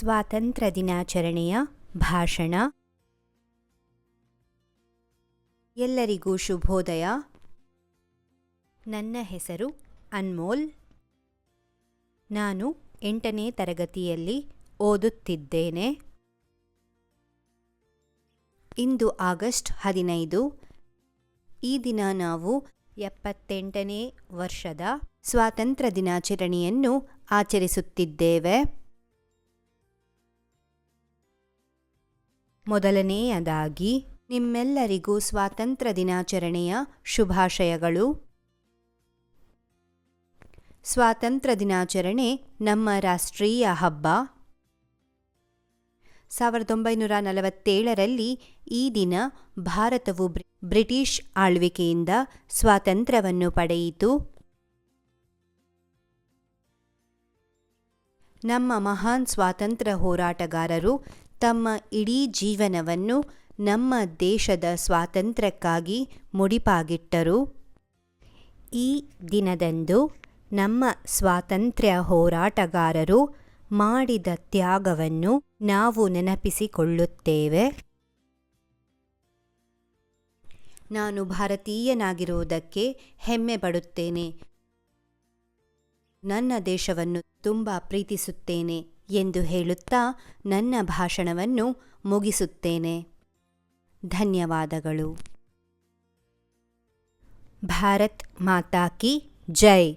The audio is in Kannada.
ಸ್ವಾತಂತ್ರ್ಯ ದಿನಾಚರಣೆಯ ಭಾಷಣ. ಎಲ್ಲರಿಗೂ ಶುಭೋದಯ. ನನ್ನ ಹೆಸರು ಅನ್ಮೋಲ್. ನಾನು ಎಂಟನೇ ತರಗತಿಯಲ್ಲಿ ಓದುತ್ತಿದ್ದೇನೆ. ಇಂದು ಆಗಸ್ಟ್ ಹದಿನೈದು. ಈ ದಿನ ನಾವು ಎಪ್ಪತ್ತೆಂಟನೇ ವರ್ಷದ ಸ್ವಾತಂತ್ರ್ಯ ದಿನಾಚರಣೆಯನ್ನು ಆಚರಿಸುತ್ತಿದ್ದೇವೆ. ಮೊದಲನೆಯದಾಗಿ, ನಿಮ್ಮೆಲ್ಲರಿಗೂ ಸ್ವಾತಂತ್ರ್ಯ ದಿನಾಚರಣೆಯ ಶುಭಾಶಯಗಳು. ಸ್ವಾತಂತ್ರ್ಯ ದಿನಾಚರಣೆ ನಮ್ಮ ರಾಷ್ಟ್ರೀಯ ಹಬ್ಬ. ಸಾವಿರದ ಒಂಬೈನೂರ ನಲವತ್ತೇಳರಲ್ಲಿ ಈ ದಿನ ಭಾರತವು ಬ್ರಿ- ಬ್ರಿಟಿಷ್ ಆಳ್ವಿಕೆಯಿಂದ ಸ್ವಾತಂತ್ರ್ಯವನ್ನು ಪಡೆಯಿತು. ನಮ್ಮ ಮಹಾನ್ ಸ್ವಾತಂತ್ರ್ಯ ಹೋರಾಟಗಾರರು ತಮ್ಮ ಇಡೀ ಜೀವನವನ್ನು ನಮ್ಮ ದೇಶದ ಸ್ವಾತಂತ್ರ್ಯಕ್ಕಾಗಿ ಮುಡಿಪಾಗಿಟ್ಟರು. ಈ ದಿನದಂದು ನಮ್ಮ ಸ್ವಾತಂತ್ರ್ಯ ಹೋರಾಟಗಾರರು ಮಾಡಿದ ತ್ಯಾಗವನ್ನು ನಾವು ನೆನಪಿಸಿಕೊಳ್ಳುತ್ತೇವೆ. ನಾನು ಭಾರತೀಯನಾಗಿರುವುದಕ್ಕೆ ಹೆಮ್ಮೆ ಪಡುತ್ತೇನೆ. ನನ್ನ ದೇಶವನ್ನು ತುಂಬ ಪ್ರೀತಿಸುತ್ತೇನೆ. ಎಂದು ಹೇಳುತ್ತಾ ನನ್ನ ಭಾಷಣವನ್ನು ಮುಗಿಸುತ್ತೇನೆ. ಧನ್ಯವಾದಗಳು. ಭಾರತ್ ಮಾತಾ ಕಿ ಜೈ.